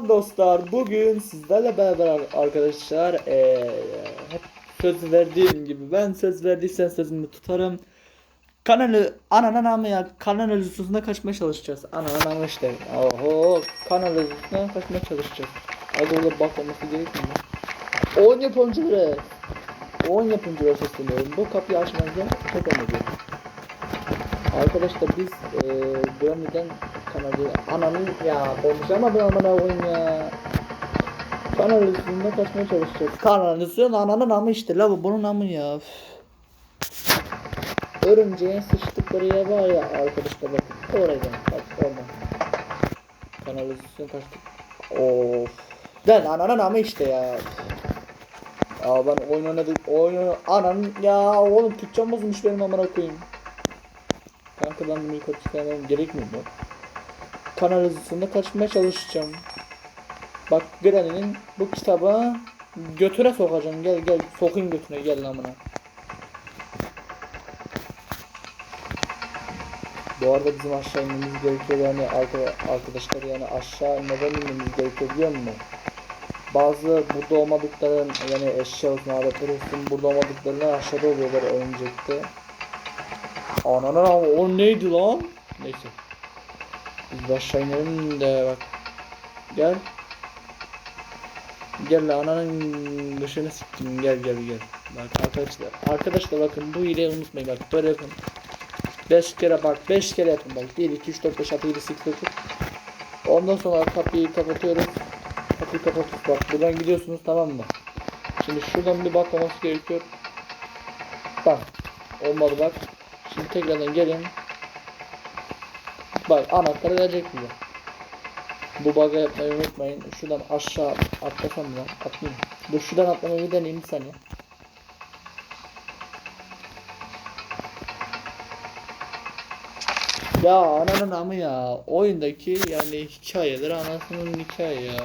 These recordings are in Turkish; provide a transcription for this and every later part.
Merhaba dostlar. Bugün sizlerle beraber arkadaşlar eee, hep söz verdiğim gibi ben söz verdiysen sözümü tutarım. Kanalı ananın ama ya kanal üstüne kaçmaya çalışacağız. Ananın ama işte. Oho kanal üstüne kaçmaya çalışacağız. Hadi orada bak olması gerekmiyor mu? Oyun yapımcıları. Oyun yapımcıları sesleniyorum. Bu kapıyı açmanıza çok önemli. Arkadaşlar biz eee Granny'den kanalı ananın ya konuşamadım amına koyayım ya. Kanal üstünde kaçmaya çalışacağız. Kanal üstünde ananın amı işte la bunun amı ya. Üf. Örümceğin sıçtıkları yer var ya arkadaşlar bakın oradan bak oradan. Kanal üstüne kaçtık. Of. Lan ananın amı işte ya. Ya ben oyun oynadım. Oyun ananın ya oğlum Türkçem bozmuş benim amına koyayım. Kanka ben bunu yukarı çıkarmam gerekmiyor mu? Kanal hızında kaçmaya çalışacağım. Bak Granny'nin bu kitabı götüne sokacağım. Gel gel sokayım götüne gel amına. Bu arada bizim aşağı inmemiz gerekiyor yani arka- arkadaşlar yani aşağı neden inmemiz gerekiyor biliyor musun? Bazı burada olmadıkları yani eşya olsun aletler olsun burada olmadıklarını aşağıda oluyorlar oyuncakta. Ananı o neydi lan? Neyse. Aşağı inelim de bak. Gel. Gel ananın dışını siktim gel gel gel. Bak arkadaşlar. Arkadaşlar bakın bu hileyi unutmayın bak böyle yapın. 5 kere bak 5 kere yapın bak. 1 2 3 4 5 6 7 8 9. Ondan sonra kapıyı kapatıyoruz. Kapıyı kapatıyoruz bak buradan gidiyorsunuz tamam mı? Şimdi şuradan bir bakmaması gerekiyor. Bak. Olmadı bak. Şimdi tekrardan gelin. Bak anahtarı verecek bize. Bu bug'ı yapmayı unutmayın. Şuradan aşağı atlasam mı? Atlayayım. Dur şuradan atlamayı bir deneyeyim bir saniye. Ya ananın amı ya. Oyundaki yani hikayeler anasının hikaye ya.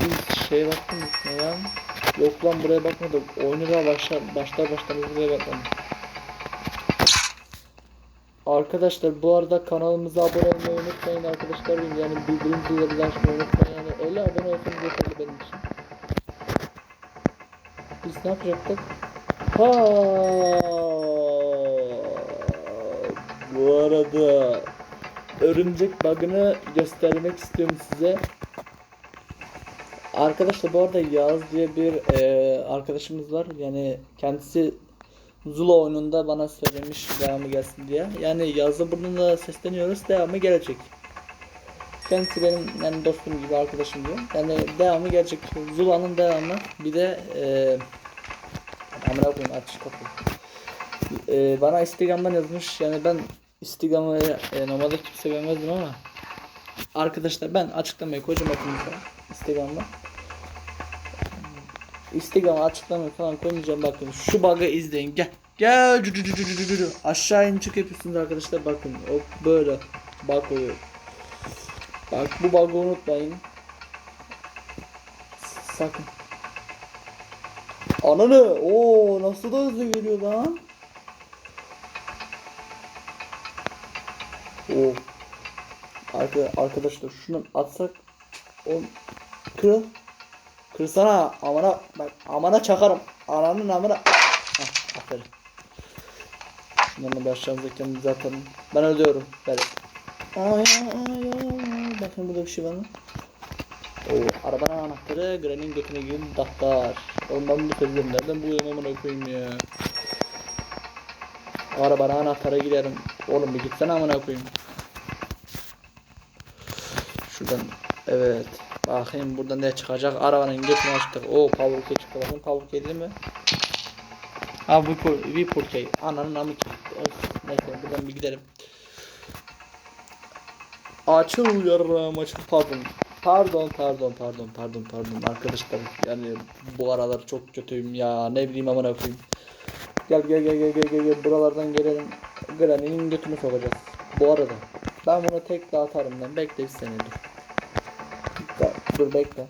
Biz şey baktın mı ya? Yok lan buraya bakmadık. Oyunu da başlar başlar başlamaz buraya bakmadık. Arkadaşlar bu arada kanalımıza abone olmayı unutmayın arkadaşlar. Yani bildirim zilleri açmayı unutmayın. Yani 50 abone olsanız yeterli benim için. Biz ne yapacaktık? Ha. Bu arada örümcek bug'ını göstermek istiyorum size. Arkadaşlar bu arada Yağız diye bir eee, arkadaşımız var. Yani kendisi Zula oyununda bana söylemiş devamı gelsin diye. Yani Yazı burnuna sesleniyoruz devamı gelecek. Kendisi benim yani dostum gibi arkadaşım diyor. Yani devamı gelecek. Zula'nın devamı bir de eee amına koyayım aç kapıyı. Eee, bana Instagram'dan yazmış. Yani ben Instagram'ı e, normalde kimse görmezdim ama arkadaşlar ben açıklamayı koyacağım hepinize Instagram'da. Instagram'a açıklamayı falan koymayacağım. Bakın şu bug'ı izleyin. Gel. Gel. Aşağı in çık yapıyorsunuz arkadaşlar. Bakın. O böyle. Bug oluyor. Bak bu bug'ı unutmayın. Sakın. Ananı. O nasıl da hızlı geliyor lan? O Arka, arkadaşlar şunu atsak. O kır Kırsana amana bak amana çakarım. Ananın amına. Hah aferin. Aşağımıza kendimizi atalım. Ben ölüyorum. Böyle. Ay ay ay. Bakın burada bir şey var mı? Oo, arabanın anahtarı Granny'nin götüne gibi dahtar. Oğlum ben bunu seviyorum. Nereden buluyorum amına koyayım ya. Arabanın anahtarı giderim. Oğlum bir gitsene amına koyayım. Şuradan evet. Bakayım burada ne çıkacak. Arabanın götünü açtık. O Pavluk'e çıktı. Bakın Pavluk yedi mi? Ha bu bir porkey. Ananın amı ki. Of, neyse buradan bir gidelim. Açıl yarım açıl pardon. Pardon pardon pardon pardon pardon arkadaşlar yani bu aralar çok kötüyüm ya ne bileyim amına koyayım. Gel gel gel gel gel gel buralardan gelelim. Granny'nin götünü sokacağız. Bu arada ben bunu tek dağıtarım lan bekle bir sene dur. Dur bekle.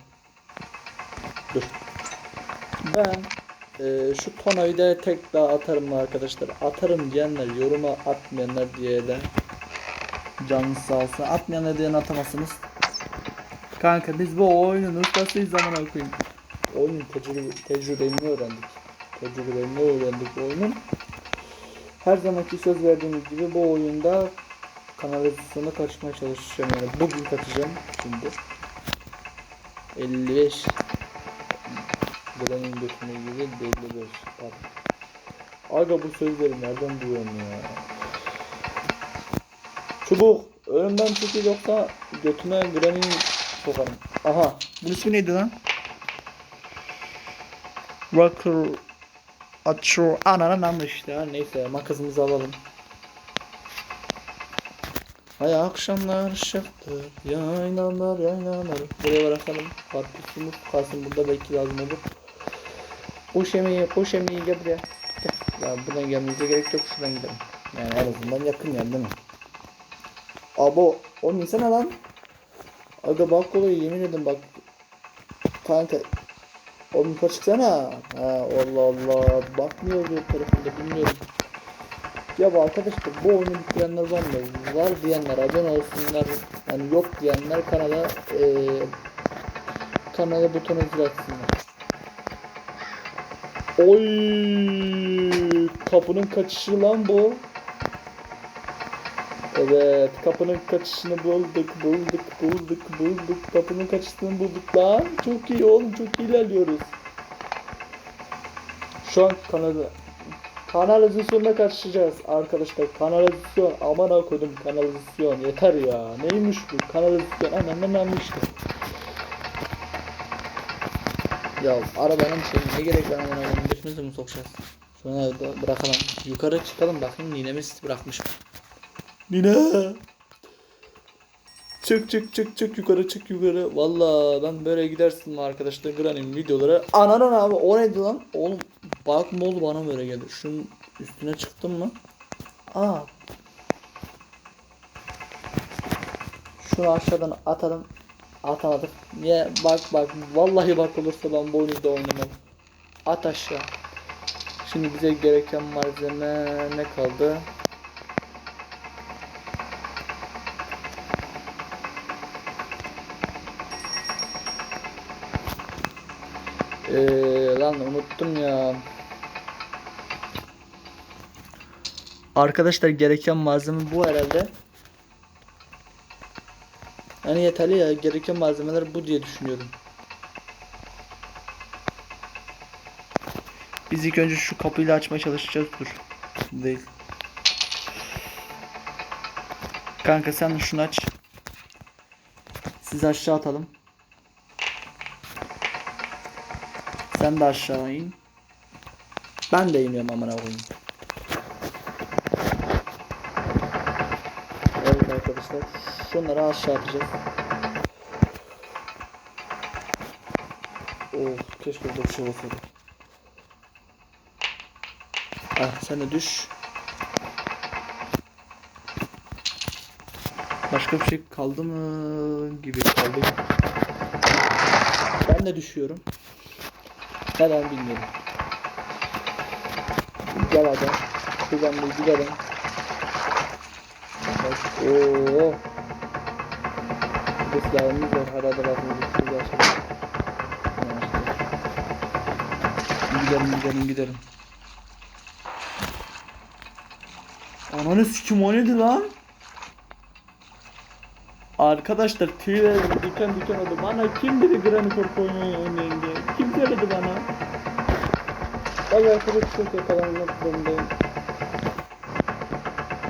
Dur. Ben e, şu tonayı da tek daha atarım arkadaşlar. Atarım diyenler yoruma atmayanlar diye de canınız sağ olsun. Atmayanlar diyen atamazsınız. Kanka biz bu oyunun ustasıyız zaman koyayım. Oyunun tecrübe, tecrübelerini öğrendik. Tecrübelerini öğrendik oyunun. Her zamanki söz verdiğimiz gibi bu oyunda kanalizasyona kaçmaya çalışacağım yani bugün kaçacağım şimdi. 55 Gran'ın götüne gibi 55 pardon. Aga bu sözleri nereden buluyorum ya? Çubuk önümden çekil yoksa götüme Gran'ın sokarım. Aha bunun ismi neydi lan? Rocker Açıyor ananın anı işte ha. neyse makasımızı alalım. Hay akşamlar ışıktır, yaylalar yaylalar. Buraya bırakalım. Karpuzumuz kalsın burada belki lazım olur. Kuş yemeği, kuş yemeği gel buraya. Gel. Ya buradan gelmemize gerek yok şuradan gidelim. Yani en azından yakın yani değil mi? Abo, o insana lan. Aga bak olayı yemin ederim bak. Kanka. Oğlum yukarı çıksana. Ha Allah Allah. Bakmıyor bir tarafında bilmiyorum. Ya bu arkadaşlar bu oyunu bitirenler var mı? Var diyenler abone olsunlar. Yani yok diyenler kanala eee kanala butonu zıratsınlar. Oy kapının kaçışı lan bu. Evet kapının kaçışını bulduk bulduk bulduk bulduk kapının kaçışını bulduk lan. Çok iyi oğlum çok iyi ilerliyoruz. Şu an kanalı kanalizasyonuna kaçacağız arkadaşlar. Kanalizasyon aman okudum kanalizasyon yeter ya. Neymiş bu kanalizasyon ne işte. Ya arabanın şey ne gerek var aman aman götümüzü mü sokacağız? Şuna bırakalım. Yukarı çıkalım bakayım ninemiz bırakmış. Nine. Çık çık çık çık yukarı çık yukarı. Valla ben böyle gidersin mi arkadaşlar Granny'nin videoları. Ananan abi o neydi lan? Oğlum bak ne oldu bana böyle geldi. Şunun üstüne çıktım mı? Aa. Şunu aşağıdan atalım. Atamadık. Niye? Bak bak. Vallahi bak olursa ben bu oyunu da oynamam. At aşağı. Şimdi bize gereken malzeme ne kaldı? Lan unuttum ya. Arkadaşlar gereken malzeme bu herhalde. Yani yeterli ya. Gereken malzemeler bu diye düşünüyorum. Biz ilk önce şu kapıyla açmaya çalışacağız. Dur. Değil. Kanka sen şunu aç. Sizi aşağı atalım. Sen de aşağı in. Ben de iniyorum amına koyayım. Evet arkadaşlar. Şunları aşağı atacağız. Of keşke burada bir şey olsaydı. Ah sen de düş. Başka bir şey kaldı mı gibi kaldı. Ben de düşüyorum. Neden bilmiyorum. Gel hadi. Şuradan bir gidelim. Bak, ooo. Bir silahımız var. Arada bakıyoruz. Şurada açalım. Gidelim gidelim gidelim. Ananı sikim o neydi lan? Arkadaşlar tüyler diken diken oldu. Bana kim dedi Granny Corp oyunu oynayın söyledi bana? Valla arkadaşlar çok yakalanmak zorundayım.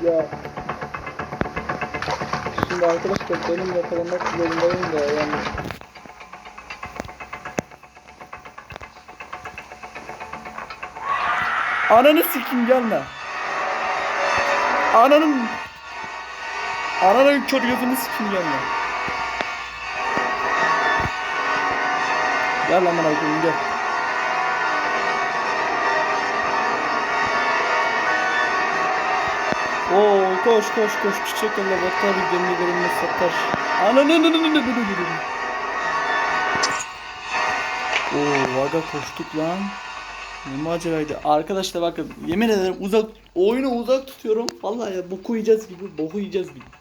Ya Şimdi arkadaşlar benim yakalanmak zorundayım da yani Ananı sikim gelme. Ananın Ananın kör gözünü sikim gelme. Gel lan bana koyayım gel. Oo koş koş koş çiçek elle batar gemi görünmez satar. Ananın Oo vaga koştuk lan. Ne maceraydı. Arkadaşlar bakın yemin ederim uzak oyunu uzak tutuyorum. Vallahi ya boku yiyeceğiz gibi boku yiyeceğiz gibi.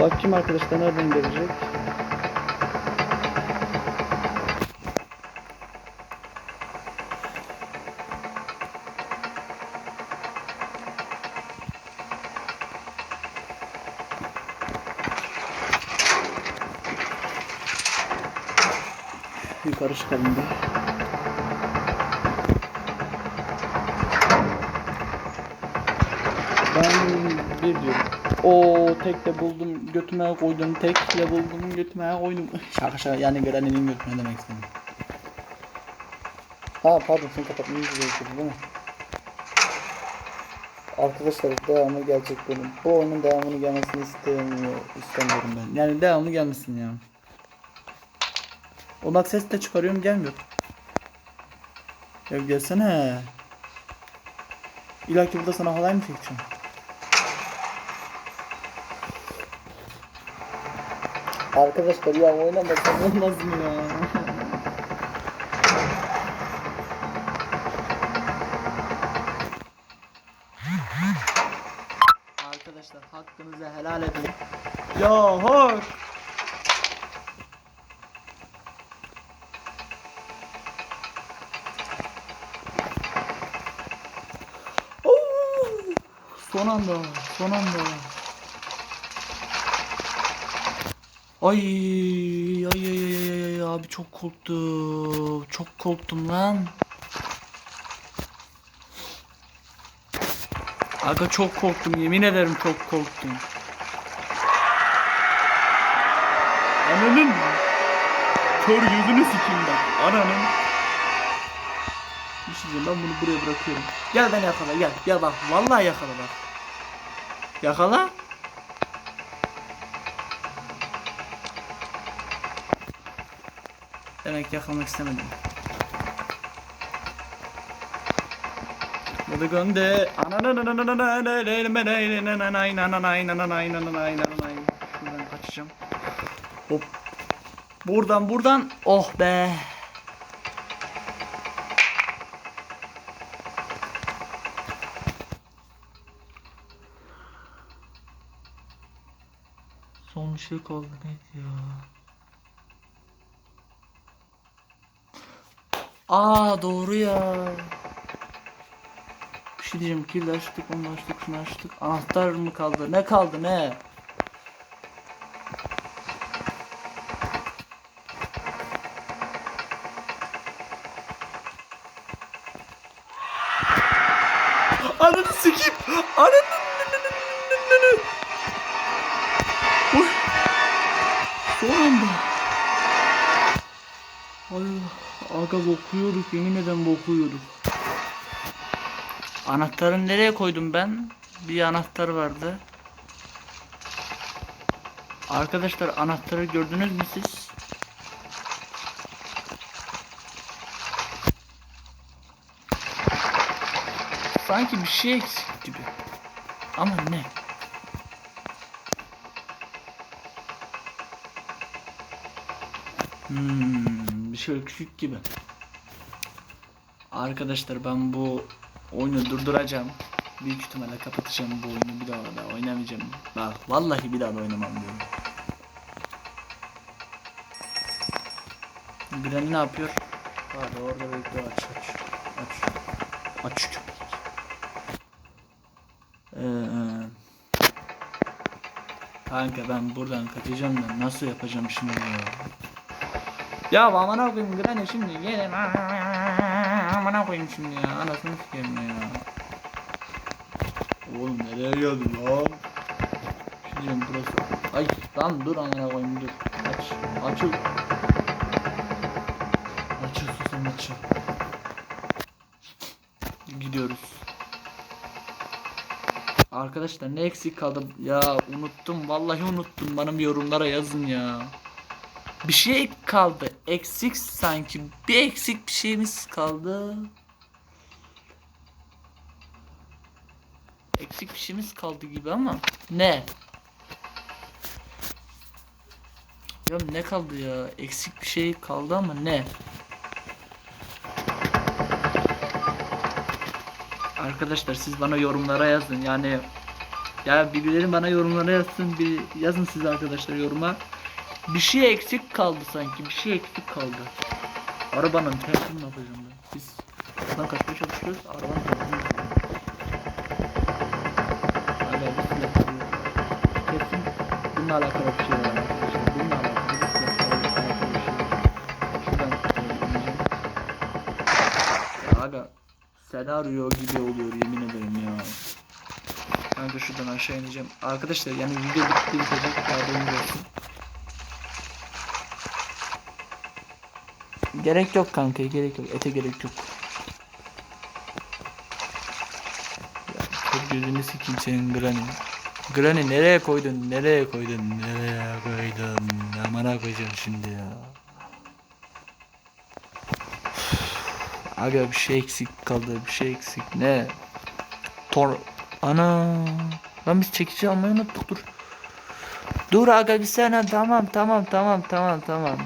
Bakayım arkadaşlar nereden gelecek? Yukarı çıkalım bir. Ben bir diyorum. O tekle buldum götüme koydum tekle buldum götüme koydum. Şaka şaka yani görenin götüne demek istedim. Ha pardon sen kapatmamız gerekiyor değil mi? Arkadaşlar devamı gelecek benim. Bu oyunun devamını gelmesini istemiyor, istemiyorum ben. Yani devamı gelmesin ya. O bak ses de çıkarıyorum gelmiyor. Ya gelsene. İlla ki burada sana halay mı çekeceğim? Arkadaşlar ya oynamasam olmaz mı ya? Arkadaşlar hakkınızı helal edin. Ya hoş. Son anda, son anda. Ay, ay ay ay ay abi çok korktum. Çok korktum lan. Aga çok korktum yemin ederim çok korktum. Ananın kör gözünü sikeyim bak. Ananın. Bir şey ben bunu buraya bırakıyorum. Gel beni yakala gel. Gel bak vallahi yakala bak. Yakala. Demek yakalamak istemedim. Bunu gönde. Şuradan kaçacağım. Hop. Buradan buradan. Oh be. Son bir şey kaldı neydi ya? Aa doğru ya. Bir şey diyeceğim. Kill açtık, onu açtık, şunu açtık. Anahtar mı kaldı? Ne kaldı ne? Ananı sikeyim. Ananı. Oy. Son anda. Aga bokuyorduk yemin ederim bokuyorduk. Anahtarı nereye koydum ben? Bir anahtar vardı. Arkadaşlar anahtarı gördünüz mü siz? Sanki bir şey eksik gibi. Ama ne? Hmm, bir şey eksik gibi. Arkadaşlar ben bu oyunu durduracağım. Büyük ihtimalle kapatacağım bu oyunu bir daha da oynamayacağım. Bak vallahi bir daha da oynamam diyorum. Granny ne yapıyor? Hadi orada bekle aç aç. Aç. Aç köpek. Ee, kanka ben buradan kaçacağım da nasıl yapacağım şimdi ya? Ya amına koyayım Granny şimdi gelin amına koyayım şimdi ya anasını sikeyim ya. Oğlum nereye geldin lan? Şimdi burası. Ay lan dur amına koyayım dur. Aç. Açıl. Açıl susam açıl. Gidiyoruz. Arkadaşlar ne eksik kaldı? Ya unuttum vallahi unuttum. Bana bir yorumlara yazın ya. Bir şey kaldı. Eksik sanki. Bir eksik bir şeyimiz kaldı. Eksik bir şeyimiz kaldı gibi ama ne? Ya ne kaldı ya? Eksik bir şey kaldı ama ne? Arkadaşlar siz bana yorumlara yazın. Yani Ya birileri bana yorumlara yazsın. Bir yazın siz arkadaşlar yoruma. Bir şey eksik kaldı sanki. Bir şey eksik kaldı. Arabanın tersini yapacağım ben? Biz buradan kaçmaya çalışıyoruz. Arabanın tersini yapacağım. Hala bir silah çalıyor. Kesin bununla alakalı bir şey var arkadaşlar. Bununla alakalı şey aga senaryo gibi oluyor yemin ederim ya. De şuradan aşağı ineceğim. Arkadaşlar yani video bitti. Haberiniz olsun. Gerek yok kanka gerek yok. Ete gerek yok. Çok gözünü sikeyim senin Granny. Granny nereye koydun? Nereye koydun? Nereye koydun? Amına koyacağım şimdi ya. Aga bir şey eksik kaldı. Bir şey eksik. Ne? Tor... Ana. Lan biz çekici almayı unuttuk dur. Dur aga bir sene tamam tamam tamam tamam tamam.